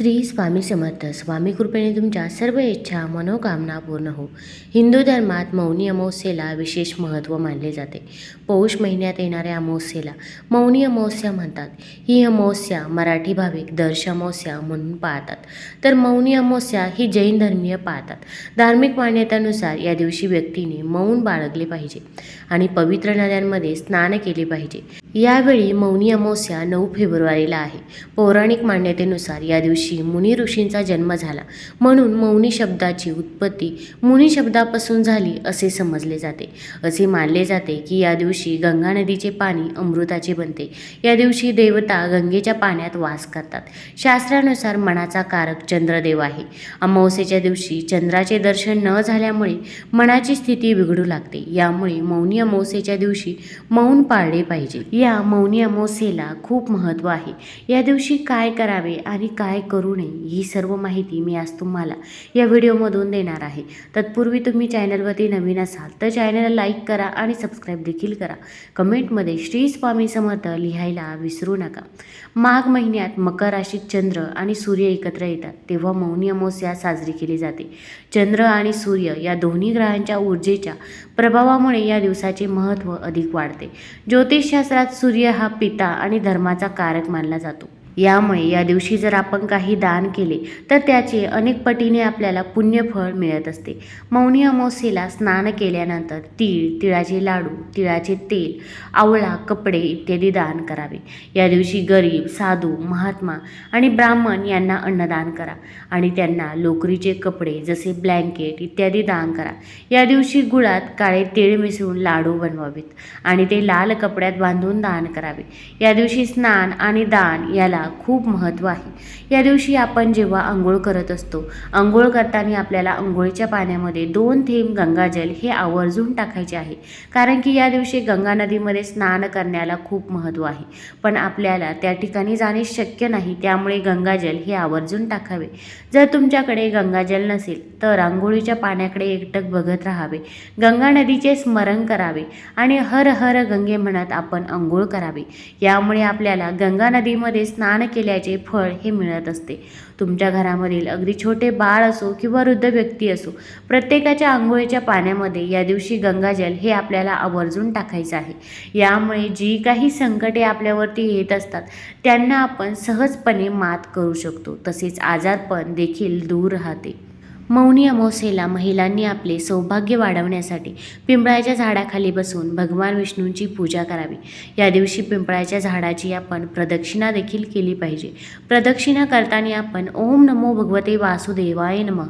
श्री स्वामी समर्थ. स्वामी कृपेने तुमच्या सर्व इच्छा मनोकामना पूर्ण हो. हिंदू धर्मात मौनी अमावस्येला विशेष महत्त्व मानले जाते. पौष महिन्यात येणाऱ्या अमावस्येला मौनी अमावस्या म्हणतात. ही अमावस्या मराठी भाविक दर्श अमावस्या म्हणून पाळतात. तर मौनी अमावस्या ही जैन धर्मीय पाळतात. धार्मिक मान्यतेनुसार या दिवशी व्यक्तीने मौन बाळगले पाहिजे आणि पवित्र नद्यांमध्ये स्नान केले पाहिजे. यावेळी मौनी अमावस्या नऊ फेब्रुवारीला आहे. पौराणिक मान्यतेनुसार या दिवशी मुनी ऋषींचा जन्म झाला. म्हणून मौनी शब्दाची उत्पत्ती मुनी शब्दापासून झाली असे समजले जाते. असे मानले जाते की या दिवशी गंगा नदीचे पाणी अमृताचे बनते. या दिवशी देवता गंगेच्या पाण्यात वास करतात. शास्त्रानुसार मनाचा कारक चंद्रदेव आहे. अमावस्येच्या दिवशी चंद्राचे दर्शन न झाल्यामुळे मनाची स्थिती बिघडू लागते. यामुळे मौनी अमावस्येच्या दिवशी मौन पाळले पाहिजे. या मौनी अमावस्येला खूप महत्त्व आहे. या दिवशी काय करावे आणि काय करू नये ही सर्व माहिती मी आज तुम्हाला या व्हिडिओमधून देणार आहे. तत्पूर्वी तुम्ही चॅनलवरती नवीन असाल तर चॅनलला लाईक करा आणि सबस्क्राईब देखील करा. कमेंटमध्ये श्री स्वामी समर्थ लिहायला विसरू नका. माघ महिन्यात मकर राशीत चंद्र आणि सूर्य एकत्र येतात तेव्हा मौनी अमावस्या साजरी केली जाते. चंद्र आणि सूर्य या दोन्ही ग्रहांच्या ऊर्जेच्या प्रभावामुळे या दिवसाचे महत्त्व अधिक वाढते. ज्योतिषशास्त्रात सूर्य हा पिता आणि धर्माचा कारक मानला जातो. यामुळे या दिवशी जर आपण काही दान केले तर त्याचे अनेक पटीने आपल्याला पुण्यफळ मिळत असते. मौनी अमावस्येला स्नान केल्यानंतर तीळ तिळाचे लाडू तिळाचे तेल आवळा कपडे इत्यादी दान करावे. या दिवशी गरीब साधू महात्मा आणि ब्राह्मण यांना अन्नदान करा आणि त्यांना लोकरीचे कपडे जसे ब्लँकेट इत्यादी दान करा. या दिवशी गुळात काळे तीळ मिसळून लाडू बनवावेत आणि ते लाल कपड्यात बांधून दान करावे. या दिवशी स्नान आणि दान याला खूप महत्त्व आहे. या दिवशी आपण जेव्हा आंघोळ करत असतो आंघोळ करताना आपल्याला आंघोळीच्या पाण्यामध्ये दोन थेंब गंगाजल हे आवर्जून टाकायचे आहे. कारण की या दिवशी गंगा नदीमध्ये स्नान करण्याला खूप महत्त्व आहे. पण आपल्याला त्या ठिकाणी जाणे शक्य नाही त्यामुळे गंगाजल हे आवर्जून टाकावे. जर तुमच्याकडे गंगाजल नसेल तर आंघोळीच्या पाण्याकडे एकटक बघत राहावे. गंगा नदीचे स्मरण करावे आणि हर हर गंगे म्हणत आपण आंघोळ करावी. यामुळे आपल्याला गंगा नदीमध्ये स्नान केल्याचे फळ हे मिळत असते. तुमच्या घरामधील अगदी छोटे बाळ असो किंवा वृद्ध व्यक्ती असो प्रत्येकाच्या आंघोळीच्या पाण्यामध्ये या दिवशी गंगाजल हे आपल्याला आवर्जून टाकायचं आहे. यामुळे जी काही संकटे आपल्यावरती येत असतात त्यांना आपण सहजपणे मात करू शकतो. तसेच आजारपण देखील दूर राहते. मौनी अमावस्येला महिलांनी आपले सौभाग्य वाढवण्यासाठी पिंपळाच्या झाडाखाली बसून भगवान विष्णूंची पूजा करावी. या दिवशी पिंपळाच्या झाडाची आपण प्रदक्षिणा देखील केली पाहिजे. प्रदक्षिणा करताना आपण ओम नमो भगवते वासुदेवाय नमः.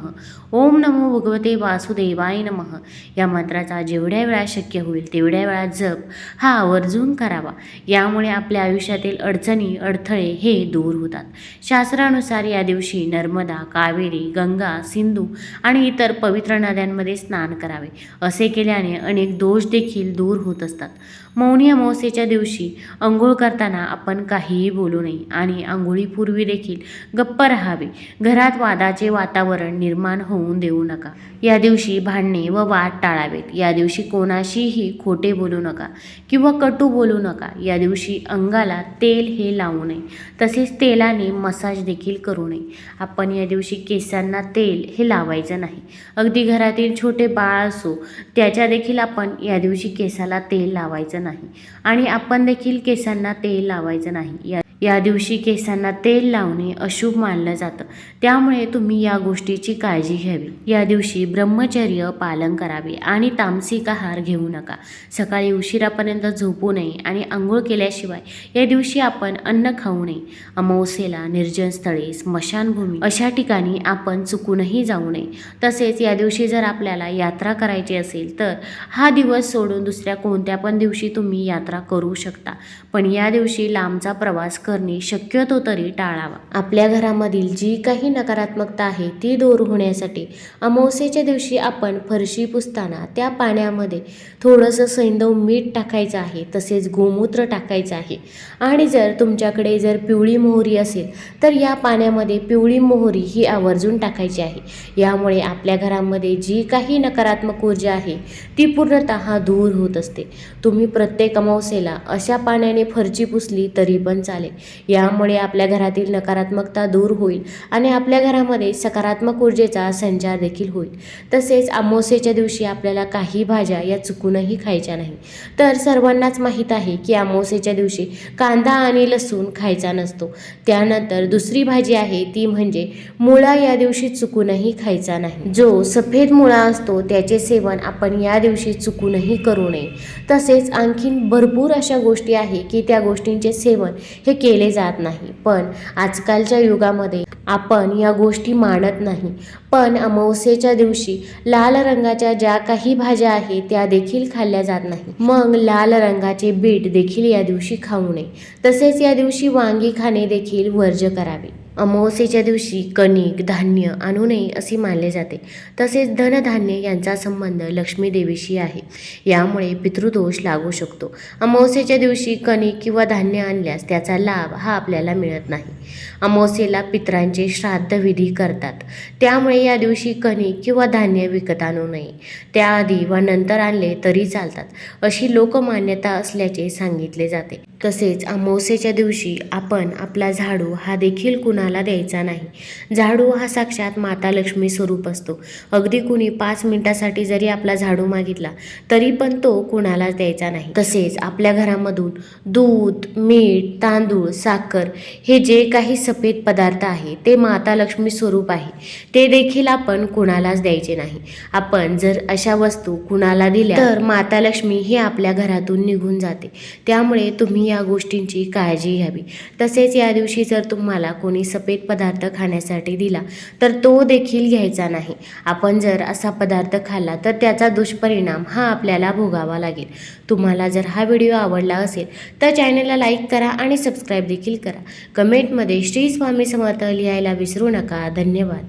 ओम नमो भगवते वासुदेवाय नमः. या मंत्राचा जेवढ्या वेळा शक्य होईल तेवढ्या वेळा जप हा आवर्जून करावा. यामुळे आपल्या आयुष्यातील अडचणी अडथळे हे दूर होतात. शास्त्रानुसार या दिवशी नर्मदा कावेरी गंगा सिंधू आणि इतर पवित्र नद्यांमध्ये स्नान करावे. असे केल्याने अनेक दोष देखील दूर होत असतात. मौनी अमावस्येच्या दिवशी आंघोळ करताना आपण काहीही बोलू नये आणि आंघोळीपूर्वी देखील गप्प राहावे. घरात वादाचे वातावरण निर्माण होऊन देऊ नका. या दिवशी भांडणे व वाद टाळावेत. या दिवशी कोणाशीही खोटे बोलू नका किंवा कटू बोलू नका. या दिवशी अंगाला तेल हे लावू नये. तसेच तेलाने मसाज देखील करू नये. आपण या दिवशी केसांना तेल हे लावू लावायचं नाही. अगदी घरातील छोटे बाळ असो त्याच्या देखील आपण या दिवशी केसाला तेल लावायचं नाही. आणि आपण देखील केसांना तेल लावायचं नाही. या या दिवशी केसांना तेल लावणे अशुभ मानलं जातं. त्यामुळे तुम्ही या गोष्टीची काळजी घ्यावी. या दिवशी ब्रह्मचर्य पालन करावे आणि तामसिक आहार घेऊ नका. सकाळी उशिरापर्यंत झोपू नये आणि आंघोळ केल्याशिवाय या दिवशी आपण अन्न खाऊ नये. अमावस्येला निर्जन स्थळे स्मशानभूमी अशा ठिकाणी आपण चुकूनही जाऊ नये. तसेच या दिवशी जर आपल्याला यात्रा करायची असेल तर हा दिवस सोडून दुसऱ्या कोणत्या पण दिवशी तुम्ही यात्रा करू शकता. पण या दिवशी लांबचा प्रवास कर करणे शक्यतो तरी टाळावा. आपल्या घरामधील जी काही नकारात्मकता आहे ती दूर होण्यासाठी अमावस्येच्या दिवशी आपण फरशी पुसताना त्या पाण्यामध्ये थोडंसं सैंदव मीठ टाकायचं आहे तसेच गोमूत्र टाकायचं आहे. आणि जर तुमच्याकडे जर पिवळी मोहरी असेल तर या पाण्यामध्ये पिवळी मोहरी ही आवर्जून टाकायची आहे. यामुळे आपल्या घरामध्ये जी काही नकारात्मक ऊर्जा आहे ती पूर्णतः दूर होत असते. तुम्ही प्रत्येक अमावस्येला अशा पाण्याने फरची पुसली तरी पण चालेल. यामुळे आपल्या घरातील नकारात्मकता दूर होईल आणि आपल्या घरामध्ये सकारात्मक ऊर्जेचा संचार देखील होईल. तसेच अमावस्येच्या दिवशी आपल्याला काही भाज्या या चुकूनही खायच्या नाही. तर सर्वांनाच माहीत आहे की अमावस्येच्या दिवशी कांदा आणि लसूण खायचा नसतो. त्यानंतर दुसरी भाजी आहे ती म्हणजे मुळा या दिवशी चुकूनही खायचा नाही. जो सफेद मुळा असतो त्याचे सेवन आपण या दिवशी चुकूनही करू नये. तसेच आणखीन भरपूर अशा गोष्टी आहे की त्या गोष्टींचे सेवन हे के केले जात नाही. पण आजकालच्या युगामध्ये आपण या गोष्टी मानत नाही. पण अमावस्येच्या दिवशी लाल रंगाच्या ज्या काही भाज्या आहेत त्या देखील खाल्ल्या जात नाही. मग लाल रंगाचे बीट देखील या दिवशी खाऊ नये. तसेच या दिवशी वांगी खाणे देखील वर्ज करावे. अमावस्येच्या दिवशी कणिक धान्य आणू नये असे मानले जाते. तसेच धनधान्य यांचा संबंध लक्ष्मी देवीशी आहे. यामुळे पितृदोष लागू शकतो. अमावस्येच्या दिवशी कणिक किंवा धान्य आणल्यास त्याचा लाभ हा आपल्याला मिळत नाही. अमावस्येला पितरांचे श्राद्ध विधी करतात. त्यामुळे या दिवशी कणिक किंवा धान्य विकत आणू नये. त्याआधी व नंतर आणले तरी चालतात अशी लोकमान्यता असल्याचे सांगितले जाते. तसेच अमावस्येच्या दिवशी आपण आपला झाडू हा देखील कुणा कुणाला द्यायचा नाही. झाडू हा साक्षात माता लक्ष्मी स्वरूप असतो. अगदी कुणी पाच मिनिटासाठी जरी आपला झाडू मागितला तरी पण तो कुणालाच द्यायचा नाही. तसेच आपल्या घरामधून दूध मीठ तांदूळ साखर हे जे काही सफेद पदार्थ आहे ते माता लक्ष्मी स्वरूप आहे. ते देखील आपण कुणालाच द्यायचे नाही. आपण जर अशा वस्तू कुणाला दिल्या तर माता लक्ष्मी ही आपल्या घरातून निघून जाते. त्यामुळे तुम्ही या गोष्टींची काळजी घ्यावी. तसेच या दिवशी जर तुम्हाला कोणी सफेद पदार्थ खाण्यासाठी दिला तर तो देखील घ्यायचा नाही. आपण जर असा पदार्थ खाल्ला तर त्याचा दुष्परिणाम हा आपल्याला भोगावा लागेल. तुम्हाला जर हा व्हिडिओ आवडला असेल तर चॅनलला लाईक करा आणि सबस्क्राईब देखील करा. कमेंटमध्ये श्री स्वामी समर्थ लिहायला विसरू नका. धन्यवाद.